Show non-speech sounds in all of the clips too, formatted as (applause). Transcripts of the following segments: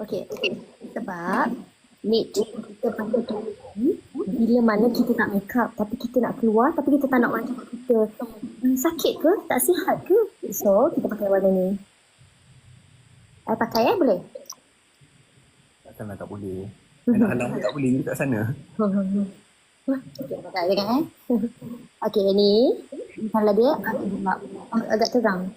Okey. Sebab Mate, kita pakai topi bila mana kita nak make up tapi kita nak keluar tapi kita tak nak orang cakap kita "Hmm, sakit ke? Tak sihat ke? So, kita pakai warna ni. I pakai ya boleh? Takkanlah tak boleh. (laughs) Anak-anak pun tak boleh kat sana. Okey, pakai jangan eh. (laughs) Okey, ni kalau dia agak terang.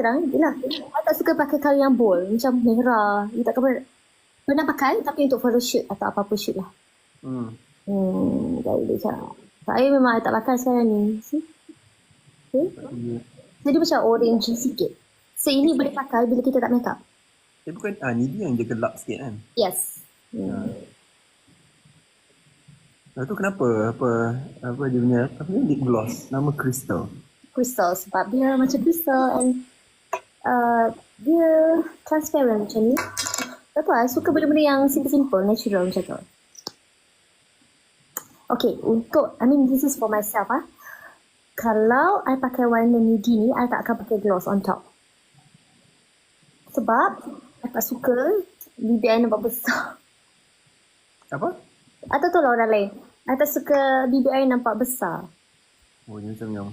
Terang? Yelah. I tak suka pakai colour yang bold. Macam merah. You tak pernah, pernah pakai tapi untuk photoshoot atau apa-apa shoot lah. Hmm. Hmm, tak boleh cakap. Saya memang I tak pakai sekarang ni. See? Okay. Jadi macam orange sikit. So ini boleh pakai bila kita tak make up. Eh bukan, ah ni dia yang dia gelap sikit kan? Yes. Hmm. Lepas tu kenapa apa apa dia punya apa ni lip gloss nama Crystal. Crystal sebab dia macam crystal and uh, dia transparent macam ni. Tak tahu I suka benda-benda yang simple-simple, natural macam tu. Okay, untuk, I mean this is for myself ah. Kalau I pakai warna nude ni, I tak akan pakai gloss on top. Sebab, I tak suka bibir I nampak besar. Apa? Atau tu lah orang lain. I tak suka bibir I nampak besar. Oh macam yang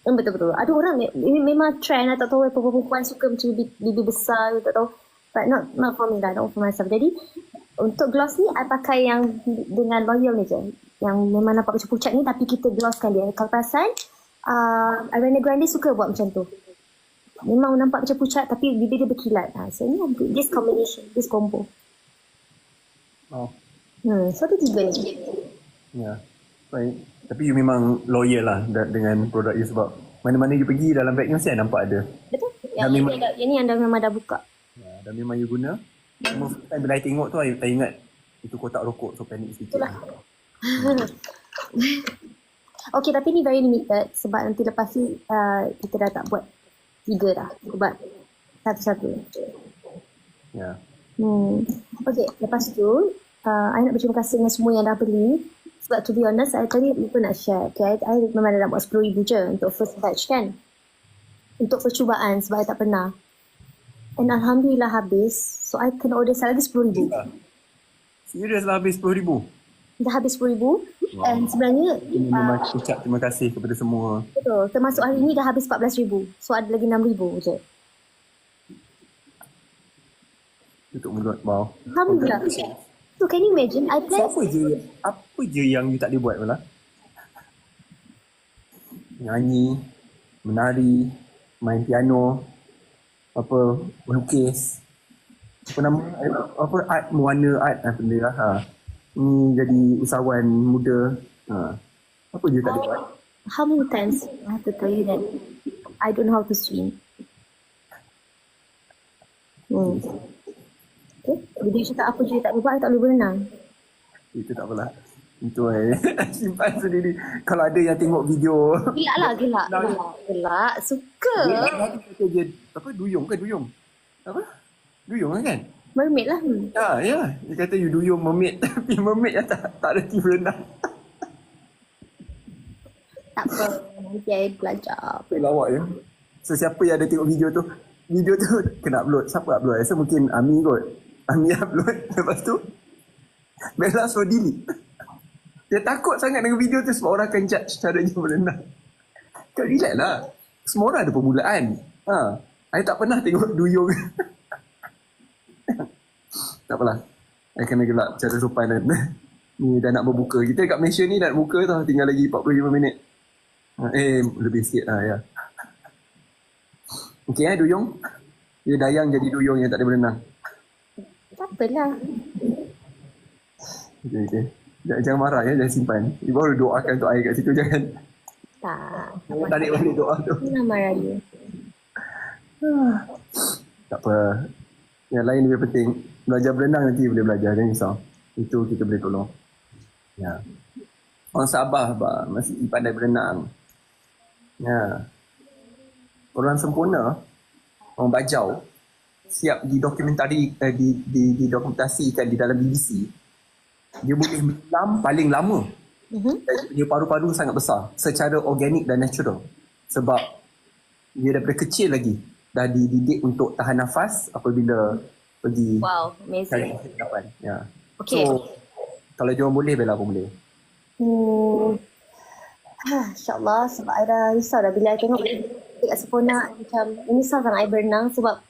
Hmm, betul-betul. Ada orang me- memang trend, I tak tahu apa perempuan suka macam bibir, bibir besar, tak tahu. But not not for me lah, not for myself. Jadi, untuk gloss ni, I pakai yang dengan L'Oreal ni je. Yang memang nampak macam pucat ni, tapi kita glosskan dia. Kalau perasan, uh, Ariana Grande suka buat macam tu. Memang nampak macam pucat, tapi bibir dia berkilat. Ha, so, ni this combination, this combo. oh Hmm, so, ada tiga ni. ya. Baik. Tapi you memang loyal lah dengan produk you sebab mana-mana you pergi dalam beg you mesti nampak ada. Betul? Yang, memang- yang, yang ni anda memang dah buka. Ya, dan memang you guna. Cuma first time bila I tengok tu I, I ingat itu kotak rokok so panik sikit. Itulah. (laughs) Okay, tapi ni very limited sebab nanti lepas ni uh, kita dah tak buat tiga dah. Sebab satu-satu. Ya. Hmm. Okay, lepas tu, uh, I nak berterima kasih dengan semua yang dah beli. Sebab to be honest, I tadi lupa nak share. Okay, I, I memang dah nak buat RM10,000 je untuk first batch kan. Untuk percubaan sebab I tak pernah. And Alhamdulillah habis. So, I kena order sekali lagi RM10,000. Serius lah habis RM10,000. Dah habis RM10,000. And sebenarnya, Ini memang ucap terima kasih kepada semua. Betul. Termasuk hari ni dah habis RM14,000. So ada lagi RM6,000 je. Tutup mulut. Wow. Alhamdulillah. So can you imagine? I So plan apa je apa je yang you tak boleh buat Mala? Nyanyi, menari, main piano, apa melukis. Apa nama apa art mewarna art apa benda lah. Ha. Ni jadi usahawan muda. Ha. Apa je tak boleh buat? how many times I have to tell you that I don't know how to swim. Hmm. Bila you cakap apa je tak boleh buat, tak boleh berenang. Itu tak apalah. Itu eh. (laughs) Simpan sendiri. Kalau ada yang tengok video. Gelak lah, gelak. Gelak. Gelak. Suka. Dia ada kata dia apa duyung ke duyung? Apa? Duyung kan? Mermaid lah. Ya, ya. Dia kata you duyung mermaid. (laughs) Tapi mermaid yang tak, tak reti berenang. Tak apa. Nanti I belajar. Lawak ya. So siapa yang ada tengok video tu, video tu kena upload. Siapa upload? Saya mungkin Ami kot. Ami upload. (laughs) Lepas tu, Bella suruh delete. Dia takut sangat dengan video tu sebab orang akan judge caranya berenang. Kau relax lah. Semua orang ada permulaan. Ha. I tak pernah tengok duyung. (laughs) tak apalah. I kena gelak cara sopan dan (laughs) ni dah nak berbuka. Kita dekat Malaysia ni nak buka tau. Tinggal lagi 45 minit. Ha, Eh, lebih sikit lah ya. Okey eh, duyung. Dia dayang jadi duyung yang tak ada berenang. Apalah. Okey, okey. Jangan, jangan marah ya, jangan simpan. You baru doakan untuk air kat situ, (laughs) jangan. Tak. Jangan tarik balik doa tu. Ini nama raya. Tak apa. Yang lain lebih penting. Belajar berenang nanti boleh belajar, jangan risau. Itu kita boleh tolong. Ya. Orang Sabah bah, masih pandai berenang. Ya. Orang sempurna, orang Bajau, siap didokumentari, eh, di, di, didokumentasikan di dalam BBC. Dia boleh menyelam paling lama. Mhm. Dan dia paru-paru sangat besar secara organik dan natural. Sebab dia daripada kecil lagi dah dididik untuk tahan nafas apabila pergi Wow, amazing. kapan. Ya. Okay. So, kalau dia boleh, Bella pun boleh. Hmm. Ha, InsyaAllah sebab I dah risau dah bila I tengok kat Sepona macam menyesal kan I berenang sebab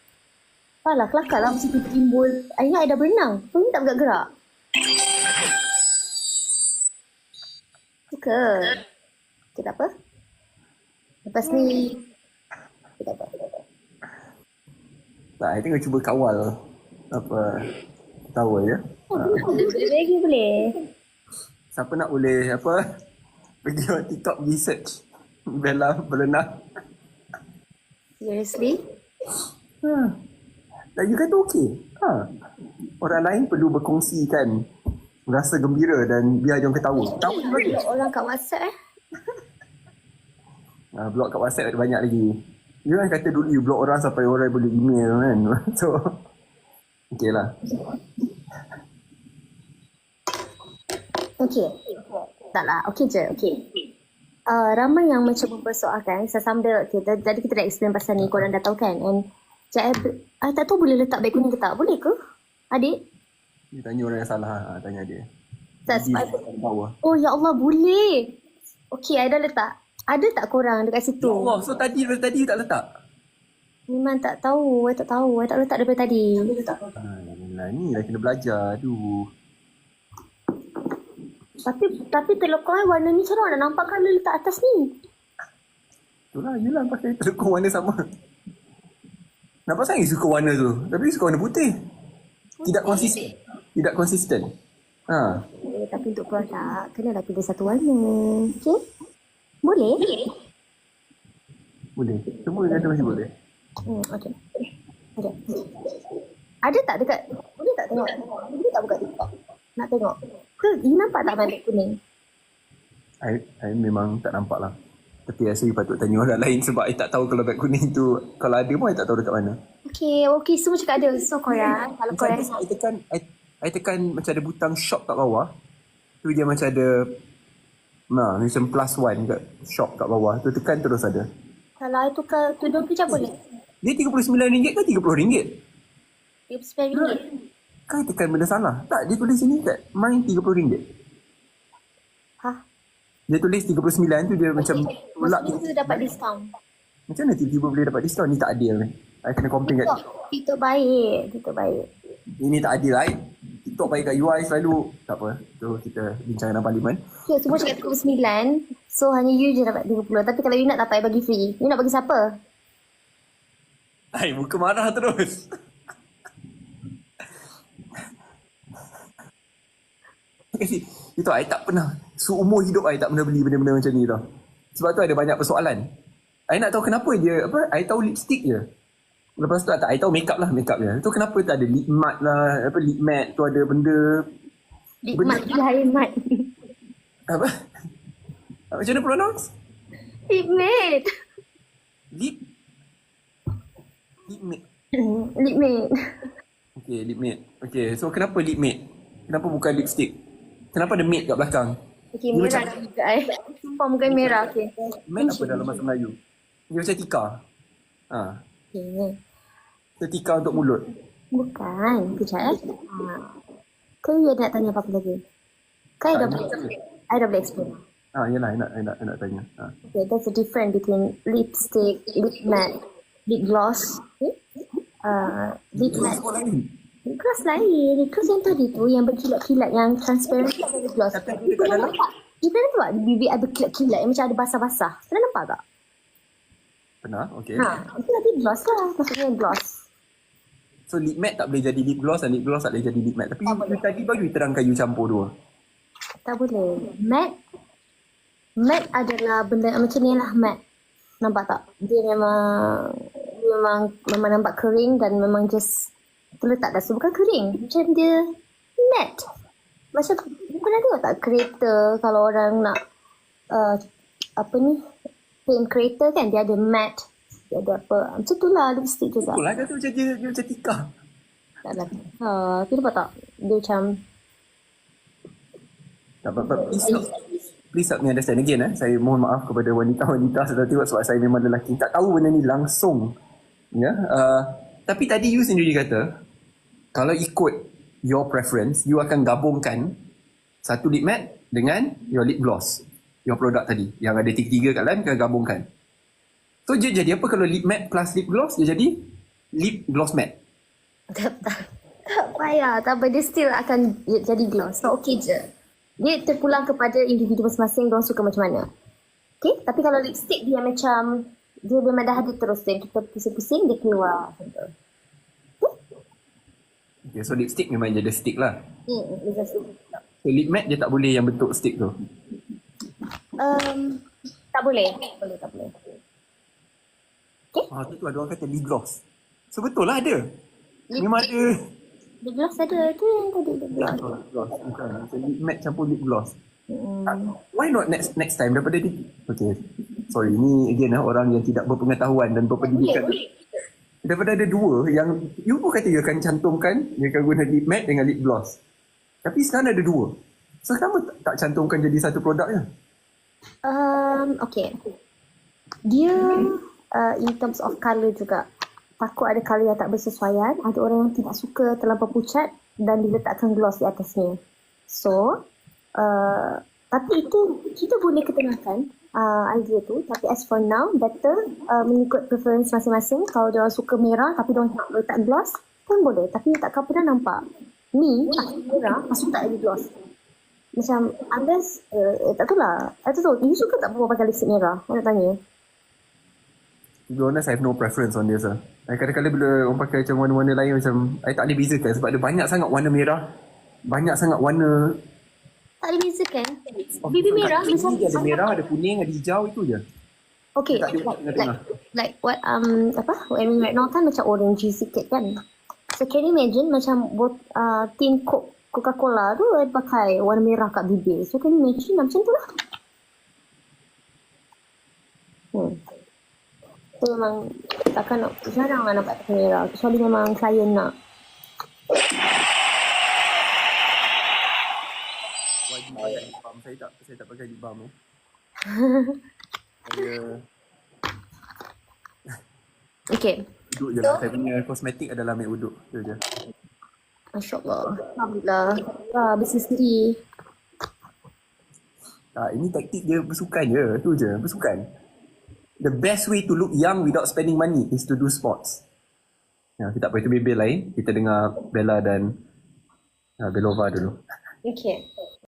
Alah, kelakar lah mesti timbul. I ingat I dah berenang. Pun tak bergerak-gerak. Suka. Okay, tak apa. Lepas ni, okay, tak apa. Tak, I tengok cuba kawal apa tahu ya. Oh, boleh, boleh lagi boleh. Siapa nak boleh apa pergi on TikTok pergi search Bella berenang. Seriously? Ha. Dan you kata okey. Ha. Orang lain perlu berkongsikan rasa gembira dan biar dia orang ketawa. Tahu je lagi. Orang kat WhatsApp eh. (laughs) Ha, blog kat WhatsApp ada banyak lagi. You kan kata dulu you blog orang sampai orang boleh email kan. (laughs) So okey lah. Okey. Tak lah. Okey je. Okey. Uh, ramai yang macam mempersoalkan sesama okay, dah- jadi kita dah explain pasal ni korang dah tahu kan and I, I tak tahu boleh letak beg kuning ke tak boleh ke adik You tanya orang yang salah. Ha, tanya dia. tak sebab bawah. oh ya Allah boleh Okey I dah letak ada tak korang dekat situ Ya Allah, so tadi tadi you tak letak? memang tak tahu I tak tahu I tak letak daripada tadi Ha, lah, ni dah kena belajar. Aduh. tapi tapi telekong I warna ni macam mana nak nampak colour letak atas ni Itulah, you lah pakai telekong warna sama. Nampak saya suka warna tu. Tapi suka warna putih. Tidak konsisten. Tidak konsisten. Ha. Eh, tapi untuk produk kenalah pilih satu warna. Okey? Boleh? Boleh. Semua kata masih boleh. Hmm, okey. Okey. Ada tak dekat boleh tak tengok? Boleh tak buka TikTok? Nak tengok. Ke you nampak tak beg kuning? I, I memang tak nampak lah. Tapi rasa you patut tanya orang (laughs) lain sebab I tak tahu kalau beg kuning tu. Kalau ada pun I tak tahu dekat mana. Okey, okey semua cakap ada. So korang, kalau Macam korang I tekan, tekan macam ada butang shop kat bawah. Tu dia macam ada Nah, macam plus one kat shop kat bawah. Tu tekan terus ada. kalau I tukar tudung tu macam boleh? Dia RM39 ke RM30? RM9. Kau tekan benda salah. Tak, dia tulis sini kat mine RM30. Dia tulis 39 tu dia macam tolak. Maksudnya tu dapat diskaun. Macam mana tiba-tiba boleh dapat diskaun? Ni tak adil ni. I kena complain kat TikTok, TikTok baik. TikTok baik. Ini tak adil right? TikTok baik kat UI selalu tak apa. Tu kita bincang dalam parlimen. Okay, semua cakap 39. So hanya you je dapat 30. Tapi kalau you nak tak payah bagi free. You nak bagi siapa? Hai, muka marah terus. Kasi, itu I tak pernah seumur hidup I tak pernah beli benda-benda macam ni tau. Sebab tu ada banyak persoalan. I nak tahu kenapa dia apa? I tahu lipstick je. Lepas tu tak I tahu makeup lah makeup je. Tu kenapa tak ada lip matte lah, apa lip matte tu ada benda Lip Benda- mat lah, air mat. apa? Macam mana pronounce? Lip matte. Lip Lip matte. Lip matte. Okay, lip matte. Okay, so kenapa lip matte? Kenapa bukan lipstick? Kenapa ada matte kat belakang? Okay, Dia merah macam- juga eh. Sumpah muka merah. Okay. Matte apa dalam bahasa Melayu? Dia macam tika. Ha. Okay. Dia tika untuk mulut. Bukan. Kejap eh. Ha. Kau you nak tanya apa-apa lagi? Kau dah boleh. I dah boleh explain. Ha, yelah, I nak, I nak, I nak tanya. Ha. Okay, there's a difference between lipstick, lip matte, lip gloss. Okay? Uh, lip matte. Lain. Gloss lain. Gloss yang tadi tu yang berkilat-kilat yang transparent tu ada gloss. Tapi ada dekat dalam. You pernah nampak bibir ada berkilat-kilat yang macam ada basah-basah? Pernah nampak tak? Pernah? Okay. Ha, itu lagi gloss lah. Maksudnya gloss. So lip matte tak boleh jadi lip gloss dan lip gloss tak boleh jadi lip matte. Tapi you, tadi baru you terangkan you campur dua. Tak boleh. Matte matte adalah benda macam ni lah matte. Nampak tak? Dia memang dia memang memang nampak kering dan memang just terletak dah. Bukan kering. Macam dia matte. Macam pernah tengok tak kereta kalau orang nak uh, apa ni paint kereta kan dia ada matte. Dia ada apa. Macam tu lah lipstick juga. Betul lah kata macam dia, dia macam tika. Tak lah. Uh, tu nampak tak? Dia macam Tak apa, please, please help me understand again eh. Saya mohon maaf kepada wanita-wanita (laughs) tengok sebab saya memang lelaki. Tak tahu benda ni langsung. Ya. Uh, tapi tadi you sendiri kata kalau ikut your preference, you akan gabungkan satu lip matte dengan your lip gloss. Your produk tadi. Yang ada tiga-tiga kat dalam, kau gabungkan. So, dia jadi apa kalau lip matte plus lip gloss? Dia jadi lip gloss matte. Tak, tak, tak payah. Tak apa. Dia still akan jadi gloss. So, okay je. Dia terpulang kepada individu masing-masing. Diorang suka macam mana. Okay? Tapi kalau lipstick dia macam... Dia memang dah ada terus tu. Yang kita pusing-pusing, dia keluar. Macam tu. Okay, so lipstick memang jadi stick lah. Hmm, dia just So, lip matte dia tak boleh yang bentuk stick tu. Um, tak boleh. Tak boleh, tak boleh. Ah, tu tu ada orang kata lip gloss. So, betul lah ada. Lip Memang ada. Lip gloss ada. Tu yang tadi lip gloss. Lip gloss. Bukan. So, lip matte campur lip gloss. Hmm. Why not next next time daripada di Okay. Sorry, ni again lah orang yang tidak berpengetahuan dan berpendidikan. Daripada ada dua yang you pun kata you akan cantumkan, you akan guna lip matte dengan lip gloss. Tapi sekarang ada dua. So kenapa tak, tak cantumkan jadi satu produk je? Um, okay. Dia uh, in terms of colour juga. Takut ada colour yang tak bersesuaian. Ada orang yang tidak suka terlampau pucat dan diletakkan gloss di atasnya. So, uh, tapi itu kita boleh ketengahkan uh, idea tu. Tapi as for now, better uh, mengikut preference masing-masing. Kalau dia suka merah tapi dia nak letak gloss, pun boleh. Tapi tak pernah nampak. Ni, aku merah, masuk tak ada gloss. Macam unless uh, eh, tak tahu lah. Tak tahu. You suka tak perempuan pakai lipstick merah? Saya nak tanya. To be honest, I have no preference on this lah. I kadang-kadang bila orang pakai macam warna-warna lain macam, I tak boleh bezakan sebab ada banyak sangat warna merah, banyak sangat warna Tak ada beza kan? Bibi merah sini ada merah, ada kuning, ada hijau itu je. Okay, Tak ada like, like, like what um apa? What I mean right now kan macam orangey sikit kan. So can you imagine macam bot, uh, tin Coke Coca-Cola tu I pakai warna merah kat bibir. So can you imagine macam tu lah. Hmm. So memang takkan nak, jarang lah nampak pakai merah. Kecuali memang klien nak. Pakai balm. Saya tak, saya tak pakai lip balm eh. (laughs) saya Okay. duduk je lah. Saya punya kosmetik adalah ambil uduk. Itu je. Masya Allah. Alhamdulillah. Wah, bisnes sendiri. Tak, ini taktik dia bersukan je. Tu je, bersukan. The best way to look young without spending money is to do sports. Ya, kita tak boleh tu lain. Kita dengar Bella dan uh, Belova dulu. Okay.